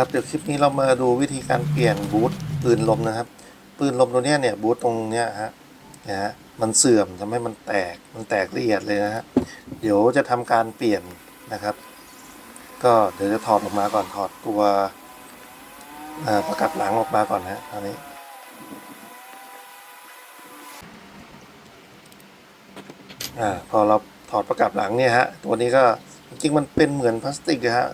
ครับเดี๋ยวคลิปนี้เรามาดูวิธีการเปลี่ยนบูทปืนลมนะครับ ปืนลมตัวเนี้ยเนี่ยบูทตรงเนี้ยฮะนะฮะมันเสื่อมทำให้มันแตกมันแตกละเอียดเลยนะฮะเดี๋ยวจะทำการเปลี่ยนนะครับ ก็เดี๋ยวจะถอดออกมาก่อนถอดตัวประกับหลังออกมาก่อนนะฮะอันนี้อ่าพอเราถอดประกับหลังเนี่ยฮะตัวนี้ก็จริงมันเป็นเหมือนพลาสติกนะฮะ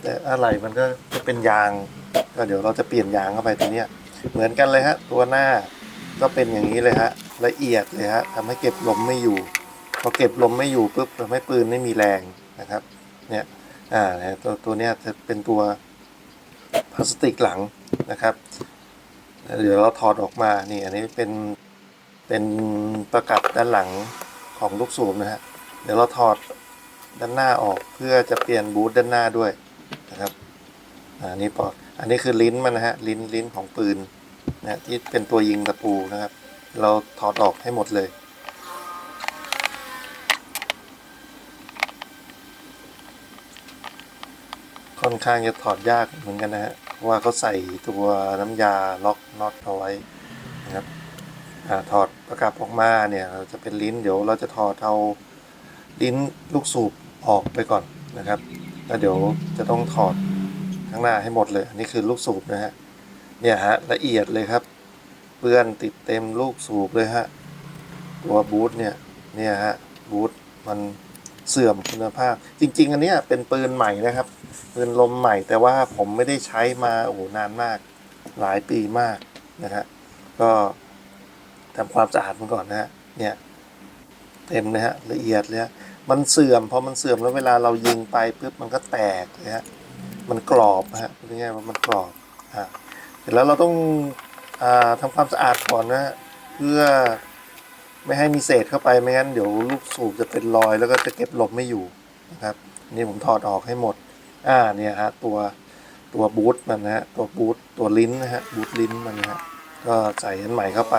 แต่อะไรมันก็จะเป็นยาง ก็เดี๋ยวเราจะเปลี่ยนยางเข้าไปตัวเนี้ย เหมือนกันเลยฮะ ตัวหน้าก็เป็นอย่างนี้เลยฮะ ละเอียดเลยฮะทำให้เก็บลมไม่อยู่ พอเก็บลมไม่อยู่ปุ๊บทำให้ปืนไม่มีแรงนะครับ เนี่ย อ่าตัวตัวเนี้ยจะเป็นตัวพลาสติกหลังนะครับเดี๋ยวเราถอดออกมา นี่อันนี้เป็น เป็นประกับด้านหลังของลูกสูบนะฮะ เดี๋ยวเราถอดด้านหน้าออกเพื่อจะเปลี่ยนบูทด้านหน้าด้วย อันนี้ปอดอันนี้คือลิ้นมันนะฮะลิ้นลิ้นของปืนนะที่เป็นตัวยิงตะปูนะครับ เราถอดออกให้หมดเลยค่อนข้างจะถอดยากเหมือนกันนะฮะเพราะว่าเขาใส่ตัวน้ำยาล็อกน็อตเอาไว้นะครับอถอดประกับออกมาเนี่ยเราจะเป็นลิ้นเดี๋ยวเราจะถอดเอาลิ้นลูกสูบออกไปก่อนนะครับ แล้วเดี๋ยวจะต้องถอด ข้างหน้าให้หมดเลย อันนี้คือลูกสูบนะฮะ เนี่ยฮะละเอียดเลยครับเปื้อนติดเต็มลูกสูบเลยฮะ ตัวบูทเนี่ย เนี่ยฮะบูทมันเสื่อมคุณภาพ จริง ๆ อันเนี้ยเป็นปืนใหม่นะครับ ปืนลมใหม่แต่ว่าผมไม่ได้ใช้มาโอ้โหนานมาก หลายปีมากนะฮะ ก็ทำความสะอาดมันก่อนนะฮะ เนี่ยเต็มเลยฮะละเอียดเลยฮะมันเสื่อมพอมันเสื่อมแล้วเวลาเรายิงไปปุ๊บมันก็แตกเลยฮะ มันกรอบฮะพูดง่ายๆว่ามันกรอบอ่าเสร็จแล้วเราต้องอ่าทำความสะอาดก่อนนะฮะเพื่อไม่ให้มีเศษเข้าไปไม่งั้นเดี๋ยวลูกสูบจะเป็นรอย แล้วก็จะเก็บลมไม่อยู่นะครับ นี่ผมถอดออกให้หมด อ่าเนี่ยฮะตัวตัวบูทมันนะฮะตัวบูทตัวลิ้นนะฮะบูทลิ้นมันนะฮะก็ใส่อันใหม่เข้าไป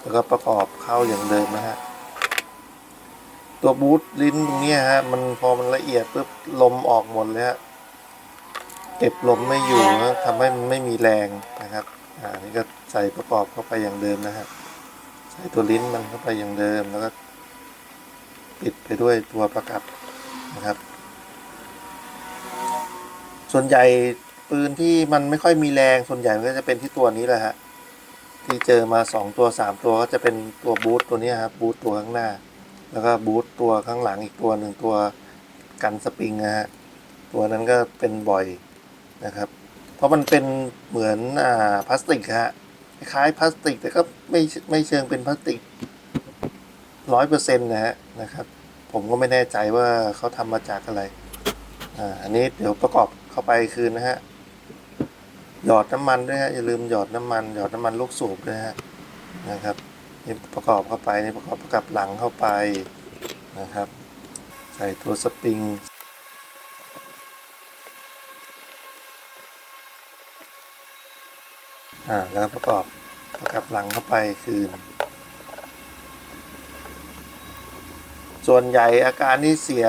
แล้วก็ประกอบเข้าอย่างเดิมนะฮะตัวบูทลิ้นตรงนี้ฮะมันพอมันละเอียดปุ๊บลมออกหมดเลยฮะ เก็บลมไม่อยู่นะทำให้มันไม่มีแรงนะครับอ่านี่ก็ใส่ประกอบเข้าไปอย่างเดิมนะฮะใส่ตัวลิ้นมันเข้าไปอย่างเดิมแล้วก็ปิดไปด้วยตัวประกับนะครับ ส่วนใหญ่ปืนที่มันไม่ค่อยมีแรงส่วนใหญ่มันก็จะเป็นที่ตัวนี้แหละฮะที่เจอมาสองตัวสามตัวก็จะเป็นตัวบูทตัวนี้ครับบูทตัวข้างหน้า แล้วก็บูทตัวข้างหลังอีกตัวหนึ่งตัวกันสปริงนะฮะตัวนั้นก็เป็นบ่อย นะครับ เพราะมันเป็นเหมือนอ่าพลาสติกฮะคล้ายพลาสติกแต่ก็ไม่ไม่เชิงเป็นพลาสติกร้อยเปอร์เซ็นต์นะฮะนะครับ ผมก็ไม่แน่ใจว่าเขาทำมาจากอะไรอ่าอันนี้เดี๋ยวประกอบเข้าไปคืนนะฮะหยอดน้ำมันด้วยฮะอย่าลืมหยอดน้ำมันหยอดน้ำมันลูกสูบด้วยฮะนะครับนี่ประกอบเข้าไปนี่ประกอบประกับหลังเข้าไปนะครับ ใส่ตัวสปริง อ่าแล้วประกอบประกับหลังเข้าไปคืน ส่วนใหญ่อาการที่เสีย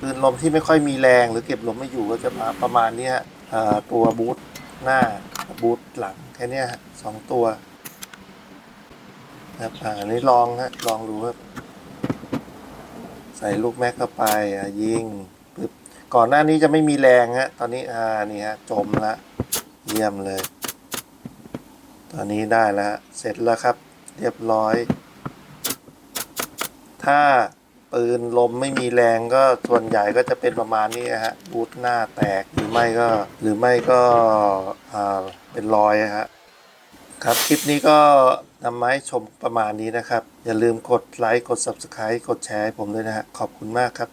ปืนลมที่ไม่ค่อยมีแรงหรือเก็บลมไม่อยู่ก็จะมาประมาณเนี้ยตัวบูทหน้าบูทหลังแค่นี้สองตัวนะครับอ่าอันนี้ลองฮะลองดูครับ ใส่ลูกแม็กเข้าไปอะยิงปึ๊บก่อนหน้านี้จะไม่มีแรงฮะ ตอนนี้อ่านี่ฮะจมละเยี่ยมเลย ตอนนี้ได้แล้วเสร็จแล้วครับ เรียบร้อย ถ้าปืนลมไม่มีแรงก็ส่วนใหญ่ก็จะเป็นประมาณนี้ฮะบูทหน้าแตกหรือไม่ก็หรือไม่ก็อ่าเป็นรอยฮะครับคลิปนี้ก็นำมาให้ชมประมาณนี้นะครับ อย่าลืมกดไลค์กด Subscribe กดแชร์ให้ผมด้วยนะฮะขอบคุณมากครับ